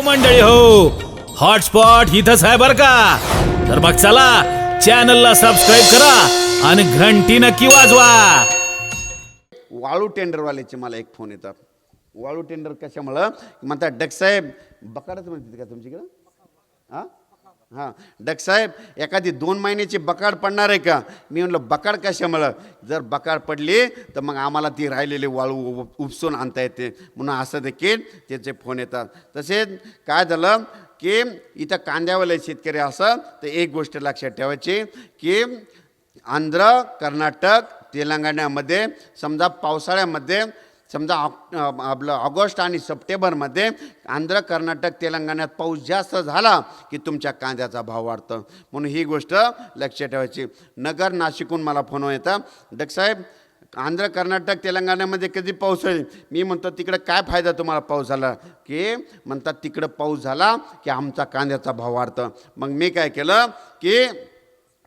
हो मंडळी हो. हॉटस्पॉट इथंच आहे बर का? तर मग चला चॅनलला सबस्क्राईब करा आणि घंटी नक्की वाजवा. वाळू टेंडरवाल्याचे मला एक फोन येतात. वाळू टेंडर कशामुळं? म्हणतात डकसाहेब बकाडच म्हणतात का तुमच्याकडं? हां? हां. डकसाहेब एखादी दोन महिन्याची बकाड पडणार आहे का? मी म्हणलं बकाड कशामुळं? जर बकाड पडली तर मग आम्हाला ती राहिलेली वाळू उपसून आणता येते. म्हणून असं देखील त्याचे फोन येतात. तसेच काय झालं की इथं कांद्यावाले शेतकरी असं तर एक गोष्ट लक्षात ठेवायची की आंध्र कर्नाटक तेलंगणामध्ये समजा पावसाळ्यामध्ये समजा ऑक आपलं ऑगस्ट आणि सप्टेंबरमध्ये आंध्र कर्नाटक तेलंगणात पाऊस जास्त झाला की तुमच्या कांद्याचा भाव वाढतो. म्हणून ही गोष्ट लक्षात ठेवायची. नगर नाशिकहून मला फोन येतात डकसाहेब आंध्र कर्नाटक तेलंगणामध्ये कधी पाऊस होईल? मी म्हणतो तिकडं काय फायदा तुम्हाला पाऊस झाला की म्हणतात तिकडं पाऊस झाला की आमचा कांद्याचा भाव वाढतं. मग मी काय केलं की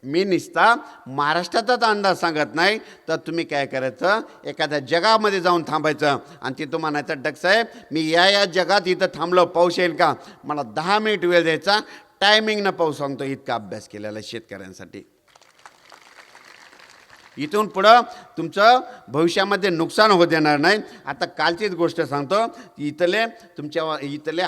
मी निसता महाराष्ट्राचाच अंदाज सांगत नाही. तर तुम्ही काय करायचं? एखाद्या जगामध्ये जाऊन थांबायचं. आणि तिथं म्हणायचं डकसाहेब मी या या जगात इथं थांबलो. पाऊस येईल का? मला दहा मिनिट वेळ द्यायचा. टायमिंगनं पाऊस सांगतो इतका अभ्यास केलेला आहे शेतकऱ्यांसाठी. इथून पुढं तुमचं भविष्यामध्ये नुकसान होत देणार नाही. आता कालचीच गोष्ट सांगतो इथले तुमच्या इथले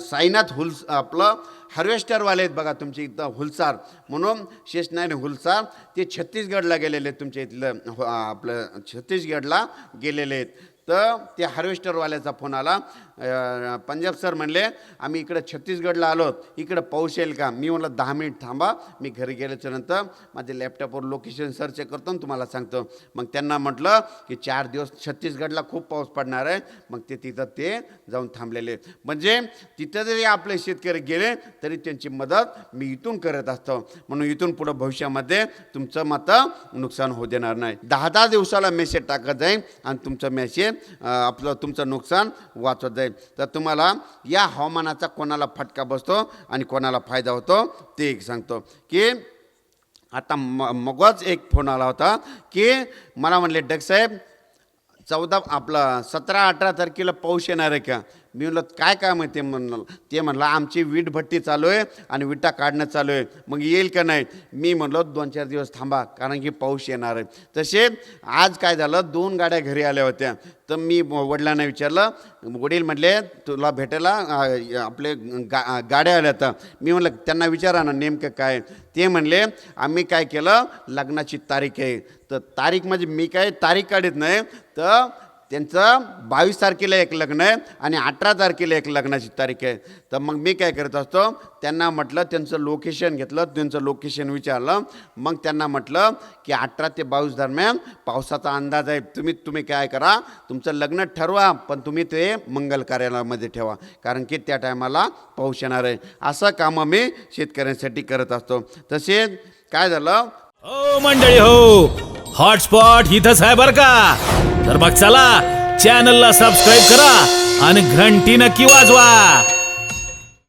साईनाथ हुल आपलं हार्वेस्टरवाले आहेत बघा तुमचे इथं हुलसार. म्हणून शेषनारायण हुलसार ते छत्तीसगडला गेलेले आहेत तुमच्या इथलं हो, आपलं छत्तीसगडला गेलेले आहेत. तर ते हार्वेस्टरवाल्याचा फोन आला पंजाब सर म्हणले आम्ही इकडं छत्तीसगडला आलो इकडं पाऊस येईल का? मी म्हटलं दहा मिनिट थांबा मी घरी गेल्याच्यानंतर माझ्या लॅपटॉपवर लोकेशन सर्च करतो आणि तुम्हाला सांगतो. मग त्यांना म्हटलं की चार दिवस छत्तीसगडला खूप पाऊस पडणार आहे. मग ते तिथं ते जाऊन थांबलेले. आहेत. म्हणजे तिथं जरी आपले शेतकरी गेले तरी त्यांची मदत मी इथून करत असतो. म्हणून इथून पुढं भविष्यामध्ये तुमचं मतं नुकसान होऊ देणार नाही. दहा दहा दिवसाला मेसेज टाकत जाईल आणि तुमचं मेसेज आपलं तुमचं नुकसान वाचत जाईल तर तुम्हाला या हवामानाचा कोणाला फटका बसतो आणि कोणाला फायदा होतो ते एक सांगतो. की आता म मगच एक फोन आला होता की मला म्हणले डगसाहेब चौदा आपलं सतरा अठरा तारखेला पाऊस येणार आहे का? मी म्हणलं काय काम आहे? ते म्हणलं ते म्हणलं आमची वीट भट्टी चालू आहे आणि विटा काढणं चालू आहे. मग येईल का नाही? मी म्हणलो दोन चार दिवस थांबा कारण की पाऊस येणार आहे. तसे आज काय झालं दोन गाड्या घरी आल्या होत्या. तर मी वडिलांना विचारलं वडील म्हणले तुला भेटायला आपले गा गाड्या आल्या तर मी म्हणलं त्यांना विचारा ना नेमकं काय ते म्हणले आम्ही काय केलं लग्नाची तारीख आहे. तर तारीख म्हणजे मी काय तारीख काढत नाही. तर त्यांचं बावीस तारखेला एक लग्न आहे आणि अठरा तारखेला एक लग्नाची तारीख आहे. तर मग मी काय करत असतो त्यांना म्हटलं त्यांचं लोकेशन घेतलं त्यांचं लोकेशन विचारलं. मग त्यांना म्हटलं की अठरा ते बावीस दरम्यान पावसाचा अंदाज आहे. तुम्ही तुम्ही काय करा तुमचं लग्न ठरवा पण तुम्ही ते मंगल कार्यालयामध्ये ठेवा. कारण की त्या टायमाला पाऊस येणार आहे. असं कामं मी शेतकऱ्यांसाठी करत असतो. तसेच काय झालं? हो मंडळी हो. हॉटस्पॉट इथंच आहे बर का? तर मग चला चॅनलला सबस्क्राईब करा आणि घंटी नक्की वाजवा.